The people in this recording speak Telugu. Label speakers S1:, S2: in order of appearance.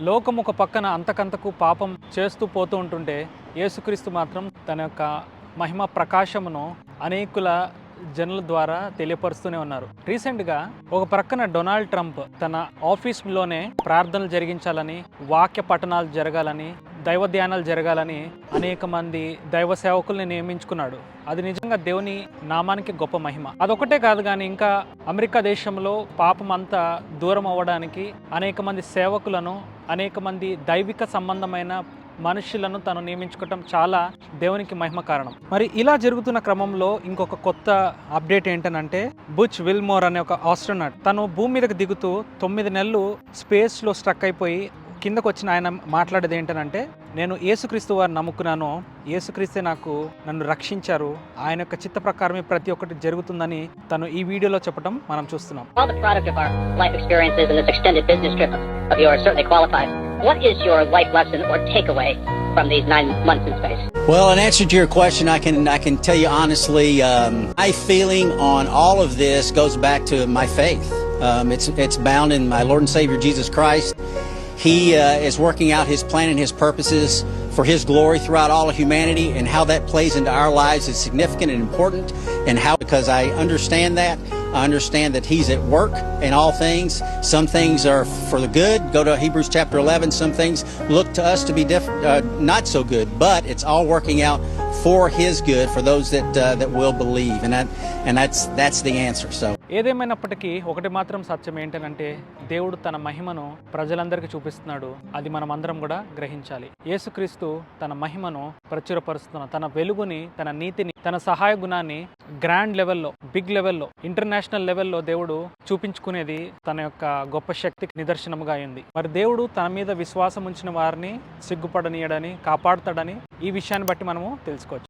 S1: లోకం ఒక పక్కన అంతకంతకు పాపం చేస్తూ పోతూ ఉంటుంటే యేసుక్రీస్తు మాత్రం తన యొక్క మహిమ ప్రకాశమును అనేకుల జనుల ద్వారా తెలియపరుస్తూనే ఉన్నారు. రీసెంట్గా ఒక ప్రక్కన డొనాల్డ్ ట్రంప్ తన ఆఫీస్లోనే ప్రార్థనలు జరిగించాలని వాక్య పఠనాలు జరగాలని దైవ ధ్యానాలు జరగాలని అనేక మంది దైవ సేవకుల్ని నియమించుకున్నాడు. అది నిజంగా దేవుని నామానికి గొప్ప మహిమ. అదొకటే కాదు కానీ ఇంకా అమెరికా దేశంలో పాపం అంతా దూరం అవ్వడానికి అనేక మంది సేవకులను అనేక మంది దైవిక సంబంధమైన మనుషులను తను నియమించుకోవటం చాలా దేవునికి మహిమ కారణం. మరి ఇలా జరుగుతున్న క్రమంలో ఇంకొక కొత్త అప్డేట్ ఏంటనంటే బుచ్ విల్మోర్ అనే ఒక ఆస్ట్రోనాట్ తను భూమి మీదకి దిగుతూ తొమ్మిది నెలలు స్పేస్లో స్ట్రక్ అయిపోయి కిందకు వచ్చిన ఆయన మాట్లాడేది ఏంటనంటే నేను యేసుక్రీస్తు వారిని నమ్ముకున్నాను యేసుక్రీస్తే నాకు నన్ను రక్షించారు ఆయన యొక్క చిత్త ప్రకారమే ప్రతి ఒక్కటి జరుగుతుందని తను ఈ వీడియోలో చెప్పడం మనం చూస్తున్నాం
S2: All the product of our life experiences and this extended business trip of yours certainly qualifies. What is your life lesson or takeaway from these nine months in space?
S3: Well, in answer to your question, I can I can tell you honestly, um, my feeling on all of this goes back to my faith. Um, it's it's bound in my Lord and Savior Jesus Christ. He uh, is working out His plan and His purposes for His glory throughout all of humanity, and how that plays into our lives is significant and important. And how, because I understand that, I understand that He's at work in all things. Some things are for the good. Go to Hebrews chapter 11. Some things look to us to be diff- uh, not so good, but it's all working out for His good for those that uh, that will believe, and that and that's that's the answer. So.
S1: ఏదేమైనప్పటికీ ఒకటి మాత్రం సత్యం ఏంటనంటే దేవుడు తన మహిమను ప్రజలందరికీ చూపిస్తున్నాడు అది మనం అందరం కూడా గ్రహించాలి యేసుక్రీస్తు తన మహిమను ప్రచురపరుస్తున్న తన వెలుగుని తన నీతిని తన సహాయ గుణాన్ని గ్రాండ్ లెవెల్లో బిగ్ లెవెల్లో ఇంటర్నేషనల్ లెవెల్లో దేవుడు చూపించుకునేది తన యొక్క గొప్ప శక్తికి నిదర్శనముగా అయింది. మరి దేవుడు తన మీద విశ్వాసం ఉంచిన వారిని సిగ్గుపడనీయడని కాపాడుతాడని ఈ విషయాన్ని బట్టి మనము తెలుసుకోవచ్చు.